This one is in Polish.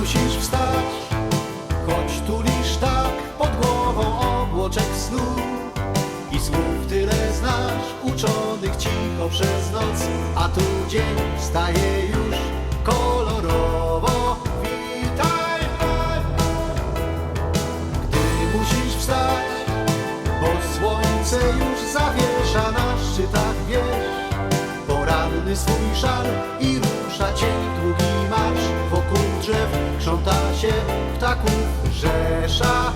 musisz wstać Choć tulisz tak pod głową obłoczek snu I słów tyle znasz, uczonych cicho przez noc A tu dzień wstaje już kolorowo Witaj! Gdy musisz wstać, bo słońce już zawiesza na szczytach wież Poranny swój szal i rusza cień krząta się ptaków rzesza.